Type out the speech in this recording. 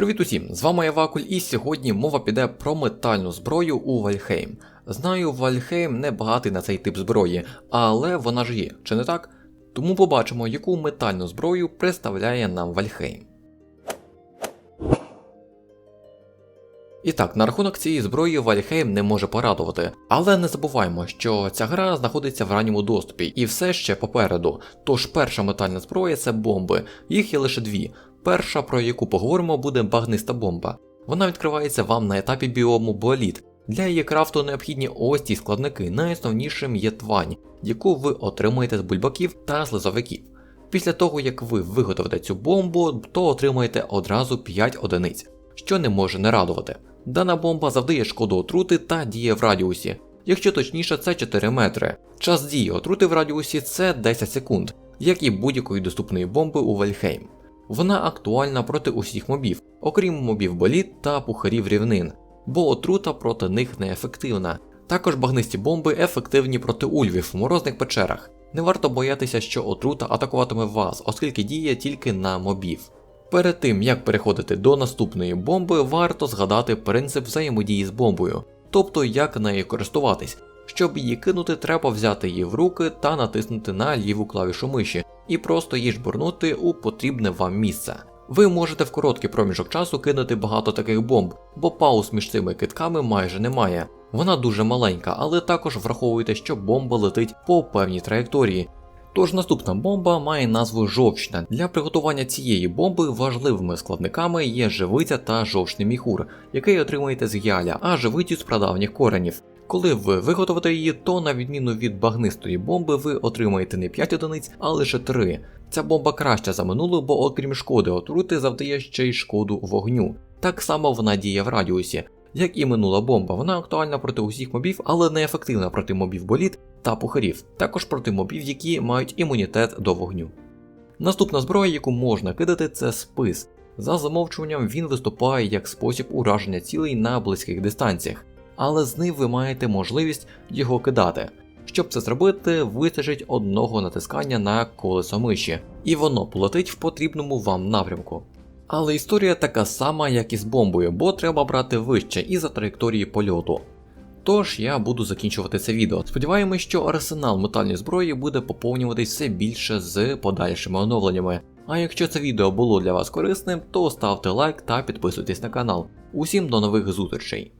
Привіт усім! З вами я Вакуль, і сьогодні мова піде про метальну зброю у Вальхейм. Знаю, Вальхейм не багатий на цей тип зброї, але вона ж є, чи не так? Тому побачимо, яку метальну зброю представляє нам Вальхейм. І так, на рахунок цієї зброї Вальхейм не може порадувати, але не забуваємо, що ця гра знаходиться в ранньому доступі і все ще попереду. Тож перша метальна зброя це бомби, їх є лише дві. Перша, про яку поговоримо, буде багниста бомба. Вона відкривається вам на етапі біому боліт. Для її крафту необхідні ось ці складники. Найосновнішим є твань, яку ви отримаєте з бульбаків та слизовиків. Після того, як ви виготовите цю бомбу, то отримаєте одразу 5 одиниць, що не може не радувати. Дана бомба завдає шкоду отрути та діє в радіусі. Якщо точніше, це 4 метри. Час дії отрути в радіусі це 10 секунд, як і будь-якої доступної бомби у Вальхейм. Вона актуальна проти усіх мобів, окрім мобів боліт та пухарів рівнин, бо отрута проти них неефективна. Також багнисті бомби ефективні проти ульвів в морозних печерах. Не варто боятися, що отрута атакуватиме вас, оскільки діє тільки на мобів. Перед тим як переходити до наступної бомби, варто згадати принцип взаємодії з бомбою, тобто як нею користуватись. Щоб її кинути, треба взяти її в руки та натиснути на ліву клавішу миші, і просто її жбурнути у потрібне вам місце. Ви можете в короткий проміжок часу кинути багато таких бомб, бо пауз між цими китками майже немає. Вона дуже маленька, але також враховуйте, що бомба летить по певній траєкторії. Тож наступна бомба має назву жовчна. Для приготування цієї бомби важливими складниками є живиця та жовчний міхур, який отримаєте з гіаля, а живицю з прадавніх коренів. Коли ви виготовите її, то на відміну від багнистої бомби, ви отримаєте не 5 одиниць, а лише 3. Ця бомба краща за минулу, бо окрім шкоди отрути завдає ще й шкоду вогню. Так само вона діє в радіусі. Як і минула бомба, вона актуальна проти усіх мобів, але не ефективна проти мобів боліт та пухарів, також проти мобів, які мають імунітет до вогню. Наступна зброя, яку можна кидати, це спис. За замовчуванням він виступає як спосіб ураження цілей на близьких дистанціях, але з ним ви маєте можливість його кидати. Щоб це зробити, вистачить одного натискання на колесо миші, і воно полетить в потрібному вам напрямку. Але історія така сама, як і з бомбою, бо треба брати вище і за траєкторії польоту. Тож я буду закінчувати це відео. Сподіваємось, що арсенал метальної зброї буде поповнюватись все більше з подальшими оновленнями. А якщо це відео було для вас корисним, то ставте лайк та підписуйтесь на канал. Усім до нових зустрічей!